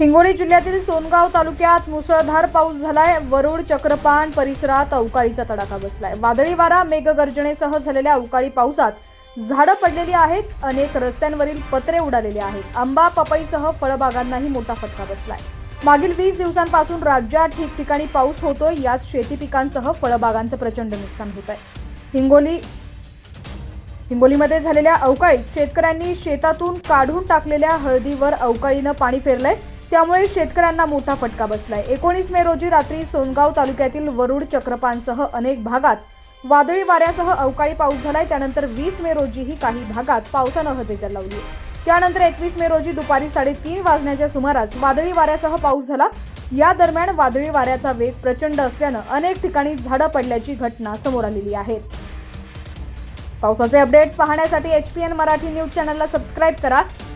हिंगोली जिल्ह्यातील सोनगाव तालुक्यात मुसळधार पाऊस झालाय. वरुड चक्रपान परिसरात अवकाळीचा तडाखा बसलाय. वादळी वारा मेघगर्जनेसह झालेल्या अवकाळी पावसात झाडं पडलेली आहेत. अनेक रस्त्यांवरील पत्रे उडालेले आहेत. आंबा पपईसह फळबागांनाही मोठा फटका बसलाय. मागील वीस दिवसांपासून राज्यात ठिकठिकाणी पाऊस होतोय. यात शेती पिकांसह फळबागांचं प्रचंड नुकसान होत आहे हिंगोली हिंगोलीमध्ये झालेल्या अवकाळीत शेतकऱ्यांनी शेतातून काढून टाकलेल्या हळदीवर अवकाळीनं पाणी फेरलंय त्यामुळे शेतकऱ्यांना मोठा फटका बसलाय. एकोणीस मे रोजी रात्री सोनगाव तालुक्यातील वरुड चक्रपांसह अनेक भागात वादळी वाऱ्यासह अवकाळी पाऊस झालाय. त्यानंतर वीस मे रोजीही काही भागात पावसानं हजेरी लावली. त्यानंतर एकवीस मे रोजी दुपारी साडेतीन वाजण्याच्या सुमारास वादळी वाऱ्यासह पाऊस झाला. या दरम्यान वादळी वाऱ्याचा वेग प्रचंड असल्यानं अनेक ठिकाणी झाडं पडल्याची घटना समोर आलेली आहे. पावसाचे अपडेट्स पाहण्यासाठी H P N Marathi news चॅनलला सबस्क्राईब करा.